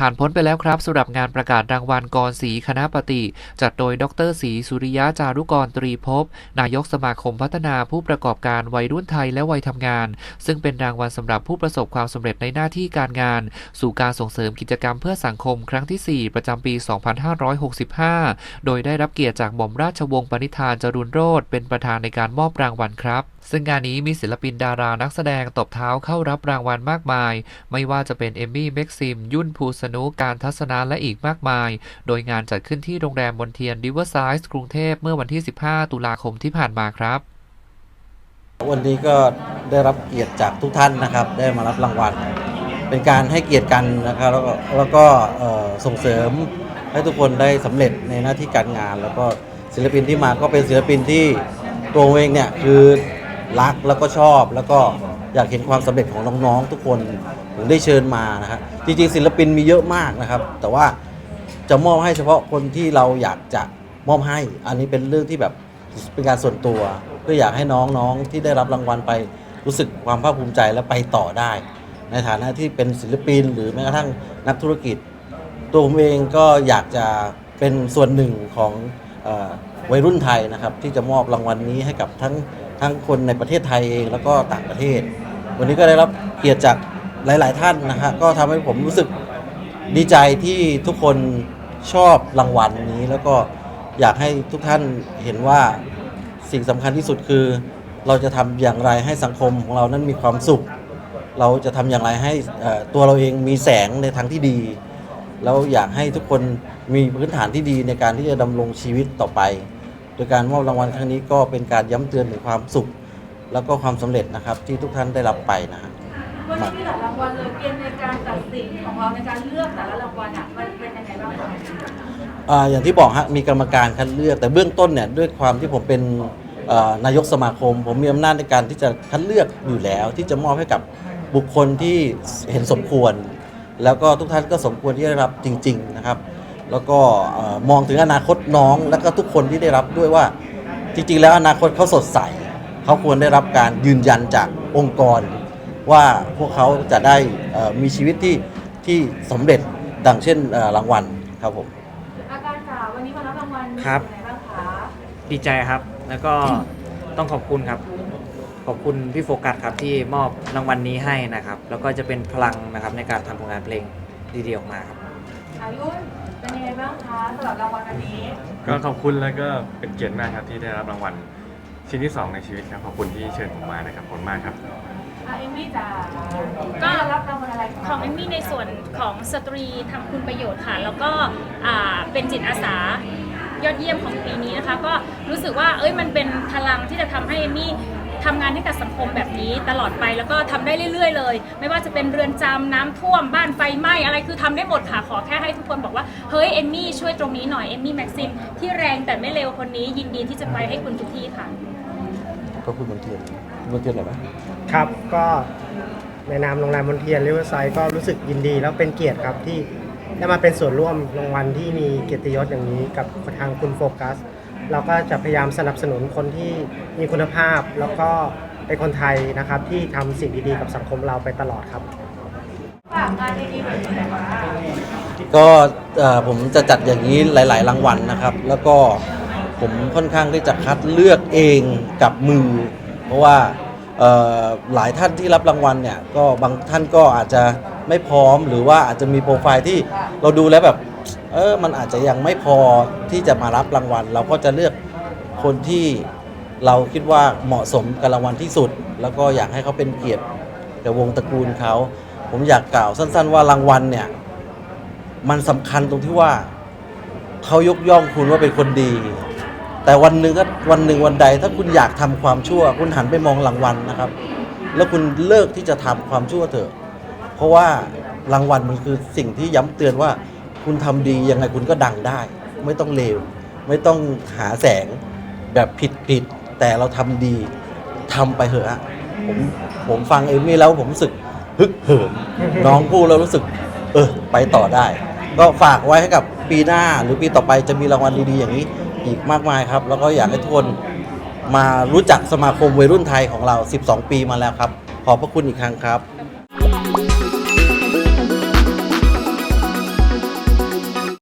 ผ่านพ้นไปแล้วครับสำหรับงานประกาศรางวัลกรศรีคณะปฏิ จัดโดยดรศรีสุริยะจารุกรตรีภพนายกสมาคมพัฒนาผู้ประกอบการวัยรุ่นไทยและวัยทำงาน ซึ่งเป็นรางวัลสำหรับผู้ประสบความสำเร็จในหน้าที่การงาน สู่การส่งเสริมกิจกรรมเพื่อสังคมครั้งที่ 4 ประจำปี 2565 โดยได้รับเกียรติจากหม่อมราชวงศ์ปณิธานจรุนโรธเป็นประธานในการมอบรางวัลครับ ซึ่งงานนี้มีศิลปินดารานักแสดงตบเท้าเข้ารับรางวัลมากมาย ไม่ว่าจะเป็นเอมมี่เม็กซิม ยุ่นภูสนุการทัศนะและอีกมากมาย โดยงานจัดขึ้นที่โรงแรมบนเทียนริเวอร์ไซด์กรุงเทพเมื่อวันที่ 15 ตุลาคมที่ผ่านมาครับวันนี้ก็ได้รับเกียรติจากทุกท่านนะครับ ได้มารับรางวัล เป็นการให้เกียรติกันนะครับ แล้วก็แล้วก็ส่งเสริมให้ทุกคนได้สำเร็จในหน้าที่การงาน แล้วก็ศิลปินที่มาก็เป็นศิลปินที่ตัวเองเนี่ยคือ รักแล้วก็ชอบแล้วก็อยากเห็นความสำเร็จของน้องๆทุกคนถึงได้เชิญมานะครับจริงๆ ศิลปินมีเยอะมากนะครับ แต่ว่าจะมอบให้เฉพาะคนที่เราอยากจะมอบให้ อันนี้เป็นเรื่องที่แบบเป็นการส่วนตัว เพื่ออยากให้น้องๆที่ได้รับรางวัลไปรู้สึกความภาคภูมิใจและไปต่อได้ ในฐานะที่เป็นศิลปิน หรือแม้กระทั่งนักธุรกิจ ตัวผมเองก็อยากจะเป็นส่วนหนึ่งของอวัยรุ่นไทยนะครับ ที่จะมอบรางวัลนี้ให้กับทั้ง ทั้งคนในประเทศไทยเองแล้วก็ต่างประเทศ วันนี้ก็ได้รับเกียรติจากหลาย ๆ ท่านนะฮะก็ทำให้ผมรู้สึกดีใจที่ทุกคนชอบรางวัลนี้ แล้วก็อยากให้ทุกท่านเห็นว่าสิ่งสำคัญที่สุดคือ เราจะทำอย่างไรให้สังคมของเรานั้นมีความสุข เราจะทำอย่างไรให้ตัวเราเองมีแสงในทางที่ดี แล้วอยากให้ทุกคนมีพื้นฐานที่ดีในการที่จะดำรงชีวิตต่อไป โดยการมอบรางวัลครั้งนี้ก็เป็นการย้ำเตือนถึงความสุข แล้วก็ความสำเร็จนะครับ ที่ทุกท่านได้รับไปนะฮะ วันนี้มีหลายรางวัลเลยเกณฑ์ในการตัดสินของเราในการเลือกแต่ละรางวัลอะมันเป็นยังไงบ้างคะอ่าอย่างที่บอกฮะมีกรรมการคัดเลือกแต่เบื้องต้นเนี่ยด้วยความที่ผมเป็นเอ่อนายกสมาคม ผมมีอำนาจในการที่จะคัดเลือกอยู่แล้ว ที่จะมอบให้กับบุคคลที่เห็นสมควร แล้วก็ทุกท่านก็สมควรที่จะได้รับจริง ๆ นะครับ แล้วก็เอ่อมองถึงอนาคตน้องแล้วก็ทุกคนที่ได้รับด้วยว่า จริงๆ แล้วอนาคตเขาสดใสเขาควรได้รับการยืนยันจากองค์กร ว่าพวกเขาจะได้เอ่อมีชีวิตที่ที่สำเร็จดังเช่นเอ่อรางวัลครับผมอาการจ๋าวันนี้มารับรางวัลครับเป็นยังไงบ้างคะดีใจครับ แล้วก็ต้องขอบคุณครับ ขอบคุณพี่โฟกัสครับที่มอบรางวัลนี้ให้นะครับ แล้วก็จะเป็นพลังนะครับในการทำผลงานเพลงดีๆออกมาครับอายุน เป็นยังไงบ้างคะสำหรับรางวัลวันนี้ ก็ขอบคุณแล้วก็เป็นเกียรติมากครับที่ได้รับรางวัลชิ้นที่ 2 ในชีวิตครับขอบคุณที่เชิญผมมานะครับขอบคุณมากครับอาเอมมี่จ๋าก็ได้รับรางวัลอะไรคะของเอมมี่ในส่วนของสตรีทำคุณประโยชน์ค่ะ แล้วก็อ่าเป็นจิตอาสายอดเยี่ยมของปีนี้นะคะ ก็รู้สึกว่าเอ้ยมันเป็นพลังที่จะทำให้เอมมี่ ทำงานให้กับสังคมแบบนี้ตลอดไปแล้วก็ทำได้เรื่อย ๆ เลย ไม่ว่าจะเป็นเรือนจำน้ำท่วมบ้านไฟไหม้อะไรคือทำได้หมดค่ะขอแค่ให้ทุกคนบอกว่าเฮ้ยเอมมี่ช่วยตรงนี้หน่อยเอมมี่แม็กซิมที่แรงแต่ไม่เร็วคนนี้ยินดีที่จะไปให้คุณทุกที่ค่ะ ก็คุณบนเทียนบนเทียนไหนอยไหมครับก็ในนามโรงแรมมนเทียนริเวอร์ไซด์ก็รู้สึกยินดี แล้วเป็นเกียรติครับที่ได้มาเป็นส่วนร่วมรางวัลที่มีเกียรติยศอย่างนี้กับทางคุณโฟกัส เราก็จะพยายามสนับสนุนคนที่มีคุณภาพ แล้วก็เป็นคนไทยนะครับที่ทำสิ่งดีๆกับสังคมเราไปตลอดครับ ฝากงานดีๆแบบนี้นะคะก็เอ่อผมจะจัดอย่างนี้หลาย ๆ รางวัลนะครับ แล้วก็ผมค่อนข้างที่จะคัดเลือกเองกับมือ เพราะว่าเอ่อหลายท่านที่รับรางวัลเนี่ยก็บางท่านก็อาจจะไม่พร้อมหรือว่าอาจจะมีโปรไฟล์ที่เราดูแล้วแบบ เออมันอาจจะยังไม่พอที่จะมารับรางวัล เราก็จะเลือกคนที่เราคิดว่าเหมาะสมกับรางวัลที่สุด แล้วก็อยากให้เขาเป็นเกียรติกับวงตระกูลเขา ผมอยากกล่าวสั้น ๆ ว่ารางวัลเนี่ยมันสำคัญตรงที่ว่าเขายกย่องคุณว่าเป็นคนดี แต่วันหนึ่งถ้าวันหนึ่งวันใด ถ้าคุณอยากทำความชั่ว คุณหันไปมองรางวัลนะครับ แล้วคุณเลิกที่จะทำความชั่วเถอะ เพราะว่ารางวัลมันคือสิ่งที่ย้ำเตือนว่า คุณทำดียังไงคุณก็ดังได้ ไม่ต้องเลว ไม่ต้องหาแสงแบบผิดผิดแต่เราทำดีทำไปเถอะฮะผมผมฟังเอมมี่แล้วผมรู้สึกฮึกเหิมน้องพูดแล้วรู้สึก เออ ไปต่อได้ ก็ฝากไว้ให้กับปีหน้าหรือปีต่อไปจะมีรางวัลดีๆอย่างนี้อีกมากมายครับ แล้วก็อยากให้ทุกคนมารู้จักสมาคมวัยรุ่นไทยของเรา 12 ปีมาแล้วครับ ขอบพระคุณอีกครั้งครับ